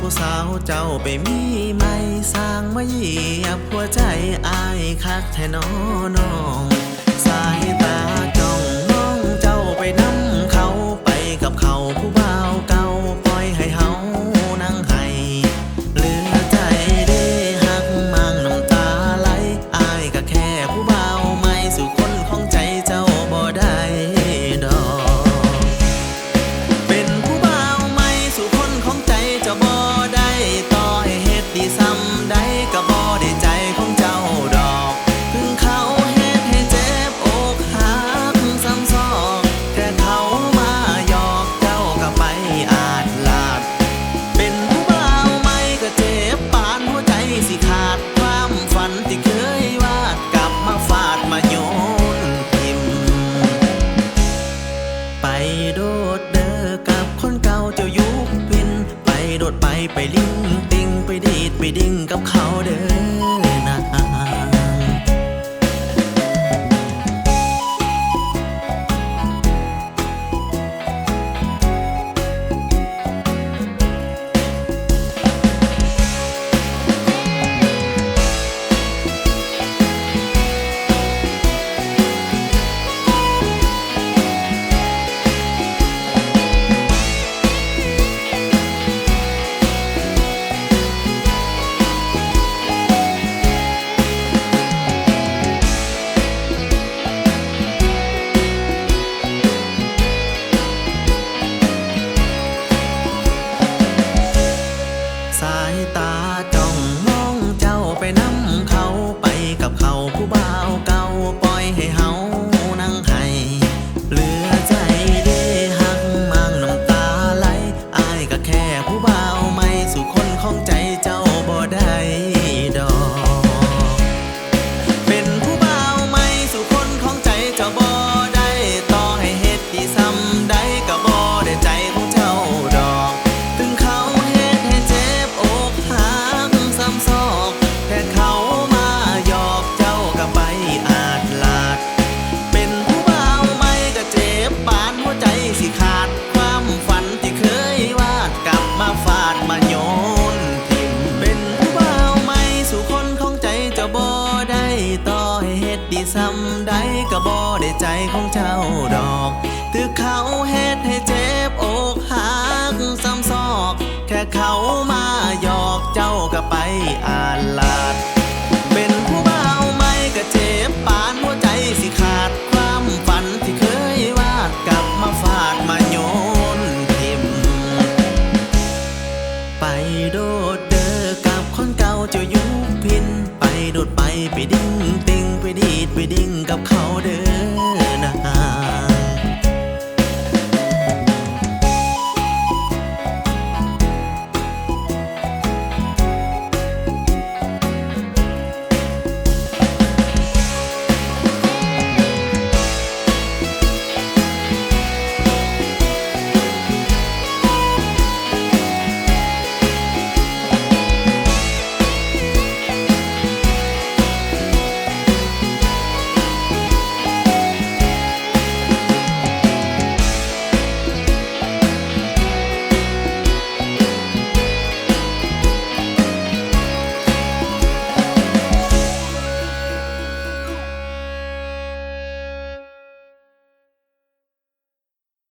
ผู้สาวเจ้าไปมีไม่สร้างมาเหยียบหัวใจอายคักแท้นอน้อง สายตาจ้า ไปโดดเด้อกับคนเก่าเจ้ายุคพิน ไปโดดไปไปลิงติงไปดีดไปดิ่งกับเขาเด้อ ปล่อยให้เฮา ซ้ำใดก็บ่ได้ใจของเจ้าดอกถึกเขาเฮ็ดให้เจ็บอกหักซ้ำซอก แค่เขามาหยอกเจ้าก็ไปอาลาด เป็นผู้เบาไม่ก็เจ็บปานหัวใจสิขาดความฝันที่เคยวาดกลับมาฟาดมาโยนทิมไปโดดเดอกับคนเก่าเจ้ายุพิน ไปโดดไปไปดิ้งติ ไปดีดไปดิ้งกับเขาเด้อนะ